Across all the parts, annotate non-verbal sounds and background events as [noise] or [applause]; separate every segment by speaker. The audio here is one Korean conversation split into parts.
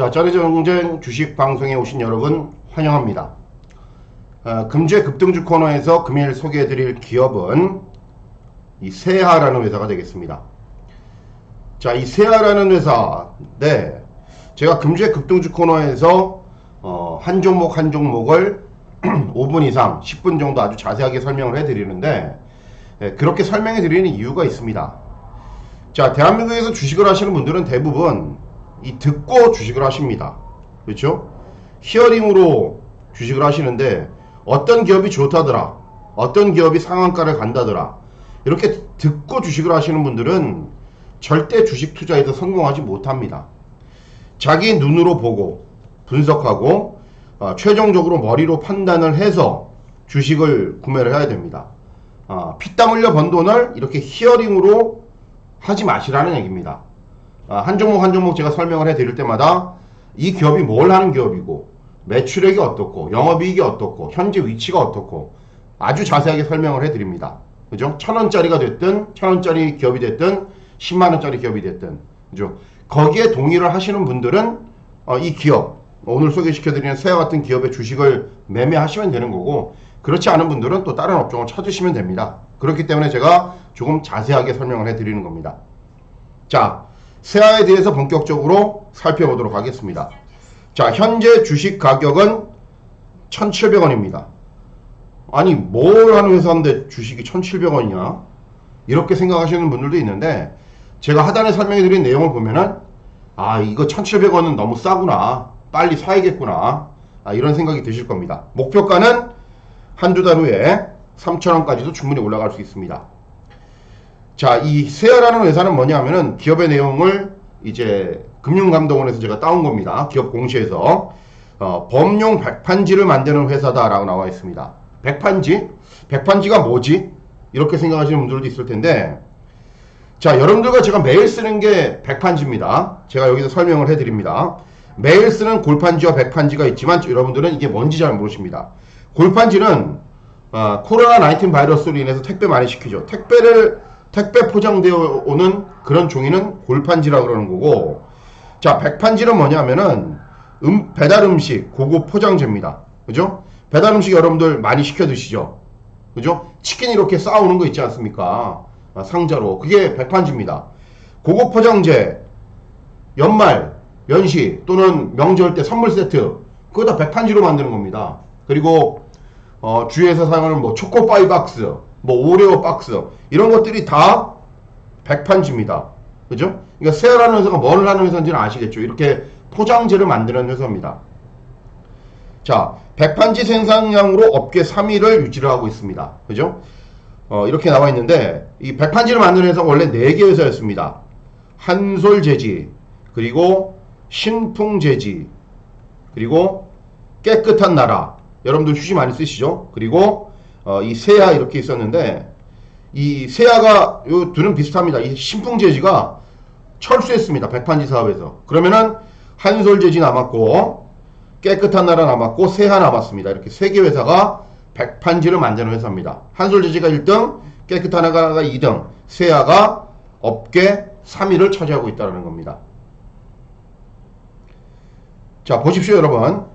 Speaker 1: 자, 짜리정쟁 주식 방송에 오신 여러분 환영합니다. 어, 금주의 급등주 코너에서 금일 소개해드릴 기업은 이 세하라는 회사가 되겠습니다. 자, 이 세하라는 회사, 네, 제가 금주의 급등주 코너에서 어, 한 종목 한 종목을 [clears throat] 5분 이상, 10분 정도 아주 자세하게 설명을 해드리는데 예, 그렇게 설명해 드리는 이유가 있습니다. 자, 대한민국에서 주식을 하시는 분들은 대부분 이 듣고 주식을 하십니다. 그렇죠? 히어링으로 주식을 하시는데 어떤 기업이 좋다더라. 어떤 기업이 상한가를 간다더라. 이렇게 듣고 주식을 하시는 분들은 절대 주식 투자에서 성공하지 못합니다. 자기 눈으로 보고 분석하고 어, 최종적으로 머리로 판단을 해서 주식을 구매를 해야 됩니다. 어, 피땀 흘려 번 돈을 이렇게 히어링으로 하지 마시라는 얘기입니다. 아, 한 종목 한 종목 제가 설명을 해 드릴 때마다 이 기업이 뭘 하는 기업이고 매출액이 어떻고 영업이익이 어떻고 현재 위치가 어떻고 아주 자세하게 설명을 해 드립니다. 그죠? 천 원짜리가 됐든 천 원짜리 기업이 됐든 10만 원짜리 기업이 됐든 그죠? 거기에 동의를 하시는 분들은 어, 이 기업 오늘 소개시켜 드리는 세와 같은 기업의 주식을 매매하시면 되는 거고 그렇지 않은 분들은 또 다른 업종을 찾으시면 됩니다. 그렇기 때문에 제가 조금 자세하게 설명을 해 드리는 겁니다. 자, 세아에 대해서 본격적으로 살펴보도록 하겠습니다. 자, 현재 주식 가격은 1,700원입니다. 아니, 뭘 하는 회사인데 주식이 1,700원이냐? 이렇게 생각하시는 분들도 있는데, 제가 하단에 설명해 드린 내용을 보면은, 아, 이거 1,700원은 너무 싸구나. 빨리 사야겠구나. 아, 이런 생각이 드실 겁니다. 목표가는 한두 달 후에 3,000원까지도 충분히 올라갈 수 있습니다. 자, 이 세아라는 회사는 뭐냐면은 기업의 내용을 이제 금융감독원에서 제가 따온 겁니다. 기업 공시에서 어, 범용 백판지를 만드는 회사다라고 나와 있습니다. 백판지? 백판지가 뭐지? 이렇게 생각하시는 분들도 있을 텐데 자, 여러분들과 제가 매일 쓰는 게 백판지입니다. 제가 여기서 설명을 해드립니다. 매일 쓰는 골판지와 백판지가 있지만 여러분들은 이게 뭔지 잘 모르십니다. 골판지는 어, 코로나 19 바이러스로 인해서 택배 많이 시키죠. 택배를 택배 포장되어 오는 그런 종이는 골판지라 그러는 거고 자 백판지는 뭐냐면은 음, 배달 음식 고급 포장재입니다. 그죠? 배달 음식 여러분들 많이 시켜 드시죠? 그죠? 치킨 이렇게 쌓아오는 거 있지 않습니까? 아, 상자로 그게 백판지입니다. 고급 포장재 연말 연시 또는 명절 때 선물 세트 그거 다 백판지로 만드는 겁니다. 그리고 어, 주위에서 사용하는 뭐 초코파이 박스 뭐 오레오 박스 이런 것들이 다 백판지입니다. 그죠? 그러니까 세아라는 회사가 뭘 하는 회사인지는 아시겠죠? 이렇게 포장재를 만드는 회사입니다. 자, 백판지 생산량으로 업계 3위를 유지를 하고 있습니다. 그죠? 어, 이렇게 나와 있는데 이 백판지를 만드는 회사가 원래 4개 회사였습니다. 한솔재지, 그리고 신풍재지, 그리고 깨끗한 나라. 여러분들 휴지 많이 쓰시죠? 그리고 어, 이 세아 이렇게 있었는데 이 세아가 요 둘은 비슷합니다. 이 신풍재지가 철수했습니다. 백판지 사업에서. 그러면은 한솔재지 남았고 깨끗한 나라 남았고 세아 남았습니다. 이렇게 세 개 회사가 백판지를 만드는 회사입니다. 한솔재지가 1등, 깨끗한 나라가 2등, 세아가 업계 3위를 차지하고 있다는 겁니다. 자, 보십시오, 여러분.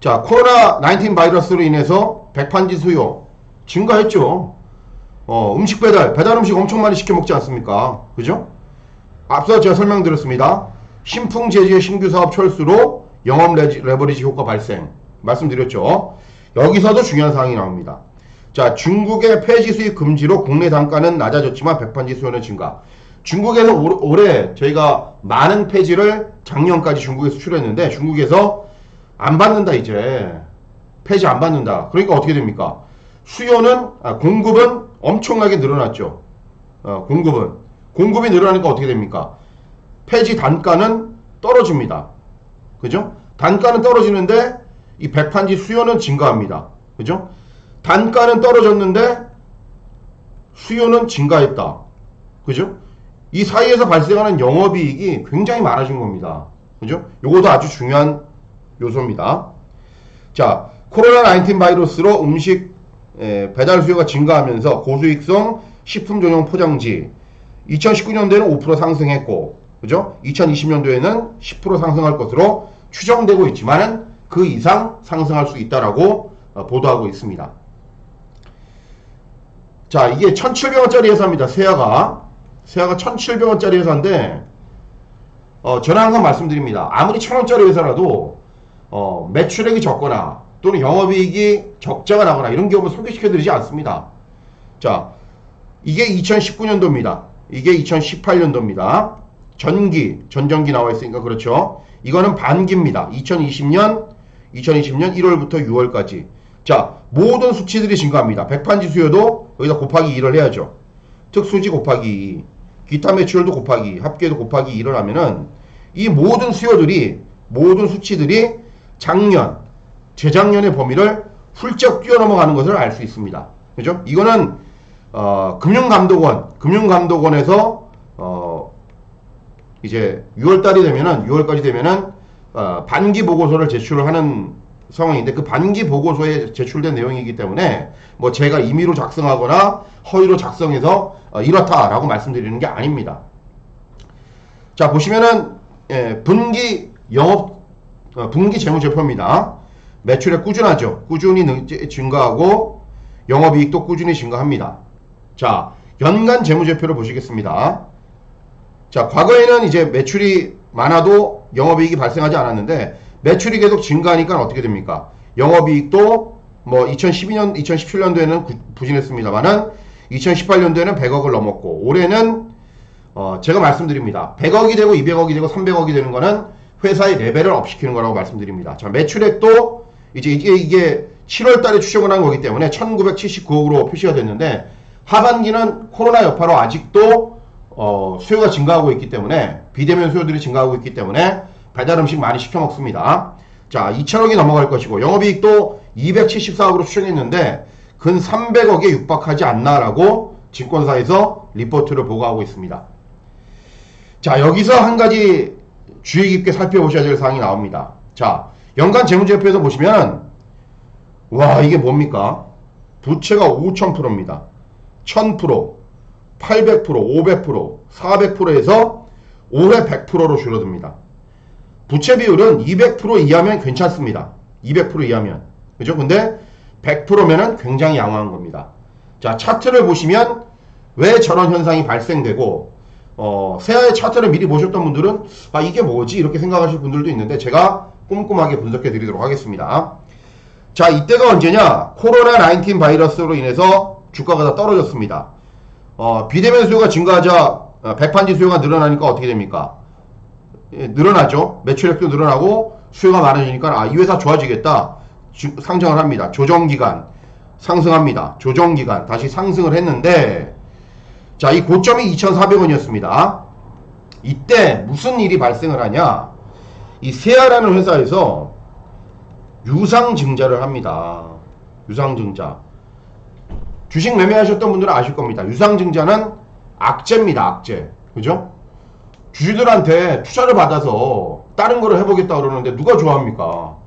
Speaker 1: 자, 코로나 19 바이러스로 인해서 백판지 수요 증가했죠. 어, 음식 배달, 배달 음식 엄청 많이 시켜 먹지 않습니까? 그죠? 앞서 제가 설명드렸습니다. 신풍 제지의 신규 사업 철수로 영업 레지, 레버리지 효과 발생. 말씀드렸죠. 여기서도 중요한 사항이 나옵니다. 자, 중국의 폐지 수입 금지로 국내 단가는 낮아졌지만 백판지 수요는 증가. 중국에서 올- 올해 저희가 많은 폐지를 작년까지 중국에 수출했는데 중국에서 안 받는다 이제 폐지 안 받는다. 그러니까 어떻게 됩니까? 수요는 아, 공급은 엄청나게 늘어났죠. 어, 공급은 공급이 늘어나니까 어떻게 됩니까? 폐지 단가는 떨어집니다. 그죠? 단가는 떨어지는데 이 백판지 수요는 증가합니다. 그죠? 단가는 떨어졌는데 수요는 증가했다. 그죠? 이 사이에서 발생하는 영업이익이 굉장히 많아진 겁니다. 그죠? 요것도 아주 중요한 요소입니다. 자, 코로나 19 바이러스로 음식 에, 배달 수요가 증가하면서 고수익성 식품 전용 포장지 2019년도에는 5% 상승했고 그죠? 2020년도에는 10% 상승할 것으로 추정되고 있지만은 그 이상 상승할 수 있다라고 어, 보도하고 있습니다. 자, 이게 1,700원짜리 회사입니다. 세아가. 세아가 1,700원짜리 회사인데, 어, 저는 항상 말씀드립니다. 아무리 1,000원짜리 회사라도, 어, 매출액이 적거나, 또는 영업이익이 적자가 나거나, 이런 경우 소개시켜드리지 않습니다. 자, 이게 2019년도입니다. 이게 2018년도입니다. 전기, 전전기 나와 있으니까 그렇죠. 이거는 반기입니다. 2020년, 2020년 1월부터 6월까지. 자, 모든 수치들이 증가합니다. 백판지 수요도 여기다 곱하기 2를 해야죠. 특수지 곱하기 2, 기타 매출도 곱하기 2, 합계도 곱하기 2를 하면은 이 모든 수요들이, 모든 수치들이 작년, 재작년의 범위를 훌쩍 뛰어넘어가는 것을 알 수 있습니다. 그죠? 이거는 어, 금융감독원, 금융감독원에서 어, 이제 6월달이 되면은 6월까지 되면은 어, 반기 보고서를 제출을 하는 상황인데 그 반기 보고서에 제출된 내용이기 때문에 뭐 제가 임의로 작성하거나 허위로 작성해서 어, 이렇다라고 말씀드리는 게 아닙니다. 자 보시면은 예, 분기 영업 어, 분기 재무제표입니다. 매출액 꾸준하죠. 꾸준히 능- 증가하고 영업이익도 꾸준히 증가합니다. 자 연간 재무제표를 보시겠습니다. 자, 과거에는 이제 매출이 많아도 영업이익이 발생하지 않았는데 매출이 계속 증가하니까 어떻게 됩니까? 영업이익도 뭐 2012년, 2017년도에는 부진했습니다만은 2018년도에는 100억을 넘었고 올해는 어, 제가 말씀드립니다. 100억이 되고 200억이 되고 300억이 되는 거는 회사의 레벨을 업시키는 거라고 말씀드립니다. 자, 매출액도 이제 이게, 이게 7월 달에 추정을 한 거기 때문에 1979억으로 표시가 됐는데 하반기는 코로나 여파로 아직도 어, 수요가 증가하고 있기 때문에 비대면 수요들이 증가하고 있기 때문에 배달 음식 많이 시켜 먹습니다. 자, 2천억이 넘어갈 것이고 영업이익도 274억으로 추정했는데 근 300억에 육박하지 않나라고 증권사에서 리포트를 보고하고 있습니다. 자, 여기서 한 가지 주의 깊게 살펴보셔야 될 사항이 나옵니다. 자, 연간 재무제표에서 보시면 와, 이게 뭡니까? 부채가 5,000%입니다. 1000%, 800%, 500%, 400%에서 올해 100%로 줄어듭니다. 부채 비율은 200% 이하면 괜찮습니다. 200% 이하면. 그죠? 근데 100%면은 굉장히 양호한 겁니다. 자, 차트를 보시면 왜 저런 현상이 발생되고, 어, 세아의 차트를 미리 보셨던 분들은, 아, 이게 뭐지? 이렇게 생각하실 분들도 있는데, 제가 꼼꼼하게 분석해 드리도록 하겠습니다. 자, 이때가 언제냐? 코로나 19 바이러스로 인해서 주가가 다 떨어졌습니다. 어, 비대면 수요가 증가하자 어, 백판지 수요가 늘어나니까 어떻게 됩니까? 예, 늘어나죠. 매출액도 늘어나고 수요가 많아지니까 아, 이 회사 좋아지겠다. 주- 상승을 합니다. 조정 기간 상승합니다. 조정 기간 다시 상승을 했는데 자, 이 고점이 2,400원이었습니다. 이때 무슨 일이 발생을 하냐? 이 세아라는 회사에서 유상증자를 합니다. 유상증자. 주식 매매하셨던 분들은 아실 겁니다. 유상증자는 악재입니다. 악재. 그죠? 주주들한테 투자를 받아서 다른 거를 해보겠다 그러는데 누가 좋아합니까?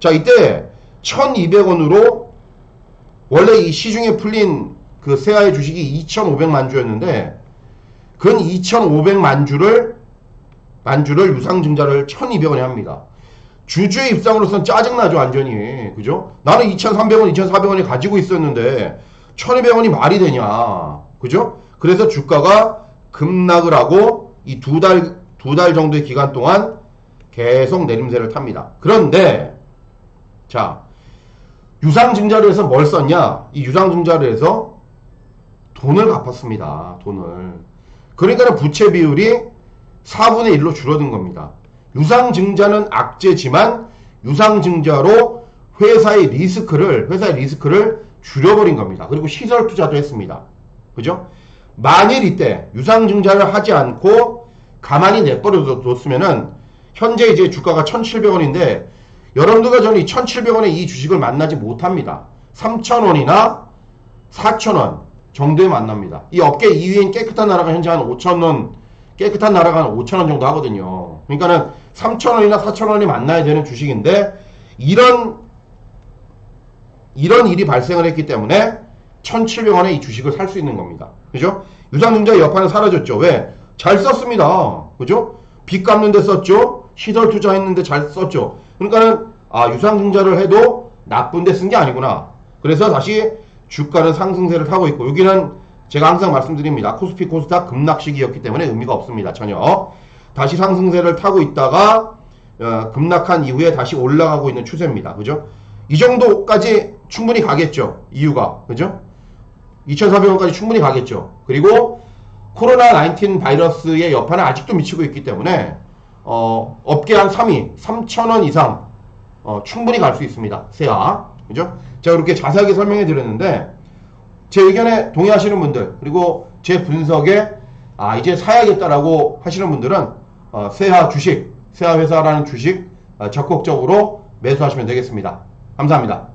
Speaker 1: 자, 이때 1200원으로 원래 이 시중에 풀린 그 세아의 주식이 2500만 주였는데 근 2500만 주를 만 주를 유상증자를 1200원에 합니다. 주주의 입장으로서는 짜증나죠, 완전히. 그죠? 나는 2,300원, 2,400원이 가지고 있었는데, 1,200원이 말이 되냐. 그죠? 그래서 주가가 급락을 하고, 이 두 달, 두 달 정도의 기간 동안 계속 내림세를 탑니다. 그런데, 자, 유상증자를 해서 뭘 썼냐? 이 유상증자를 해서 돈을 갚았습니다. 돈을. 그러니까 부채 비율이 4분의 1로 줄어든 겁니다. 유상증자는 악재지만 유상증자로 회사의 리스크를 회사의 리스크를 줄여버린 겁니다. 그리고 시설 투자도 했습니다. 그죠? 만일 이때 유상증자를 하지 않고 가만히 내버려 뒀으면은 현재 이제 주가가 1,700원인데 여러분들과 저는 이 1,700원의 이 주식을 만나지 못합니다. 3,000원이나 4,000원 정도에 만납니다. 이 업계 2위인 깨끗한 나라가 현재 한 5,000원 깨끗한 나라가 한 5,000원 정도 하거든요. 그러니까는 3,000원이나 4,000원이 만나야 되는 주식인데 이런 이런 일이 발생을 했기 때문에 1,700원에 이 주식을 살 수 있는 겁니다. 그죠? 유상증자 여파는 사라졌죠. 왜? 잘 썼습니다. 그죠? 빚 갚는 데 썼죠. 시설 투자했는데 잘 썼죠. 그러니까는 아, 유상증자를 해도 나쁜 데 쓴 게 아니구나. 그래서 다시 주가는 상승세를 타고 있고 여기는 제가 항상 말씀드립니다. 코스피 코스닥 급락 시기였기 때문에 의미가 없습니다. 전혀. 다시 상승세를 타고 있다가 어, 급락한 이후에 다시 올라가고 있는 추세입니다. 그죠? 이 정도까지 충분히 가겠죠. 이유가. 그죠? 2,400원까지 충분히 가겠죠. 그리고 코로나 19 바이러스의 여파는 아직도 미치고 있기 때문에 어, 업계 한 3위, 3,000원 이상 어, 충분히 갈 수 있습니다. 세아. 그죠? 제가 그렇게 자세하게 설명해 드렸는데 제 의견에 동의하시는 분들 그리고 제 분석에 아 이제 사야겠다라고 하시는 분들은 어, 세아 주식, 세아 회사라는 주식 어, 적극적으로 매수하시면 되겠습니다. 감사합니다.